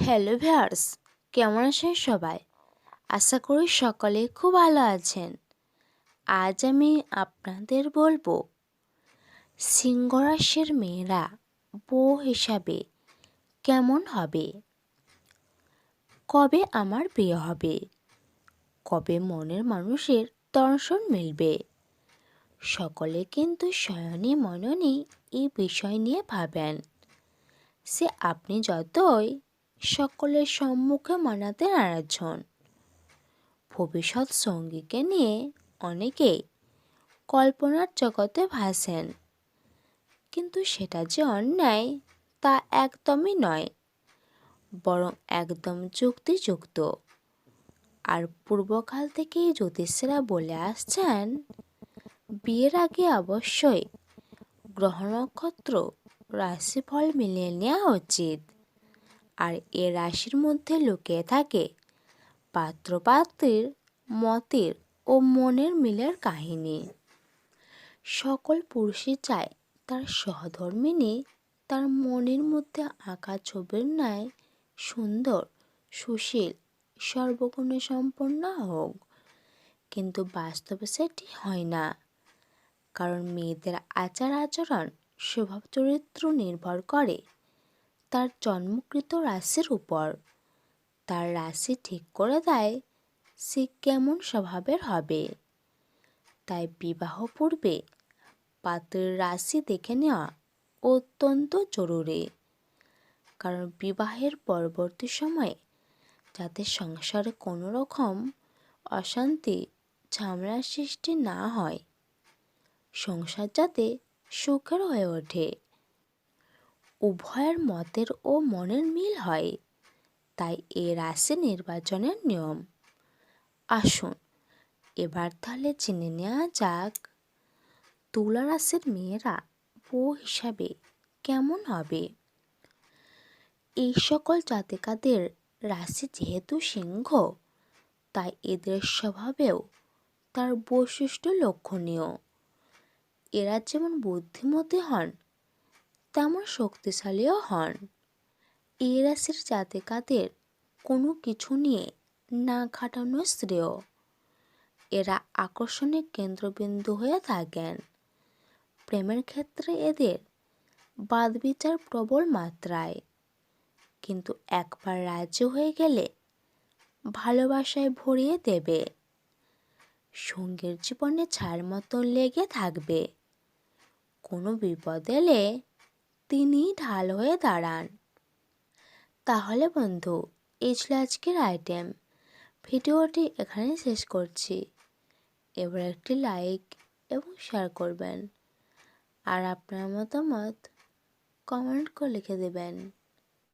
Hello viewers, কেমন আছেন সবাই? আশা করি সকলে খুব ভালো আছেন। আজ আমি আপনাদের বলব সিংহরাশির মেয়েরা বউ হিসাবে কেমন হবে? কবে আমার বিয়ে হবে? কবে মনের মানুষের দর্শন মিলবে? সকলে কিন্তু শয়নে মননে এই বিষয় নিয়ে ভাবেন। সে আপনি যতই সকলের সম্মুখে মানাতে নারাজ হন। ভবিষ্যৎ সঙ্গীকে নিয়ে অনেকেই কল্পনার জগতে ভাসেন। কিন্তু সেটা যে অন্যায়, তা একদমই নয়, বরং একদম যুক্তিযুক্ত। আর পূর্বকাল থেকেই জ্যোতিষীরা বলে আসছেন, বিয়ের আগে অবশ্যই গ্রহ নক্ষত্র, রাশিফল মিলিয়ে নেওয়া উচিত। আর এ রাশির মধ্যে লুকিয়ে থাকে। পাত্রপাত্রীর, মতের ও মনের মিলের কাহিনী। সকল পুরুষই চায় তার সহধর্মিনী তার মনের মধ্যে আঁকা ছবির ন্যায় সুন্দর, সুশীল সর্বগুণে সম্পন্ন হোক। কিন্তু বাস্তবে সেটি হয় না। কারণ মেয়েদের আচার আচরণ স্বভাব চরিত্র নির্ভর করে। তার জন্মকৃত রাশির উপর। তার রাশি ঠিক করে দেয়, সে কেমন স্বভাবের হবে। তাই বিবাহ পূর্বে পাত্রের রাশি দেখে নেওয়া অত্যন্ত জরুরি। কারণ বিবাহের পরবর্তী সময়ে যাতে সংসারে কোনো রকম অশান্তি ঝামেলার সৃষ্টি না হয়, সংসার যাতে সুখের হয়ে ওঠে। উভয়ের মতের ও মনের মিল হয়। তাই এ রাশি নির্বাচনের নিয়ম। আসুন, এবার তাহলে চিনে নেওয়া যাক, তুলা রাশির মেয়েরা বউ হিসাবে কেমন হবে? এই সকল জাতিকাদের রাশি যেহেতু সিংহ, তাই এদের স্বভাবেও তার বৈশিষ্ট্য লক্ষণীয়। এরা যেমন বুদ্ধিমতী হন তেমন শক্তিশালীও হন। এই রাশির জাতিকাদের কোনো কিছু নিয়ে না খাটানো শ্রেয়। এরা আকর্ষণের কেন্দ্রবিন্দু হয়ে থাকেন। প্রেমের ক্ষেত্রে এদের বাদ বিচার প্রবল মাত্রায়। কিন্তু একবার রাজ্য হয়ে গেলে ভালোবাসায় ভরিয়ে দেবে। সঙ্গীর জীবনে ছাড় মতন লেগে থাকবে। কোনো বিপদ এলে তিনি ঢাল হয়ে দাঁড়ান। তাহলে বন্ধু, এই ছিল আজকের আইটেম ভিডিওটি এখানে শেষ করছি। এবার একটি লাইক এবং শেয়ার করবেন। আর আপনার মতামত কমেন্ট করে লিখে দেবেন।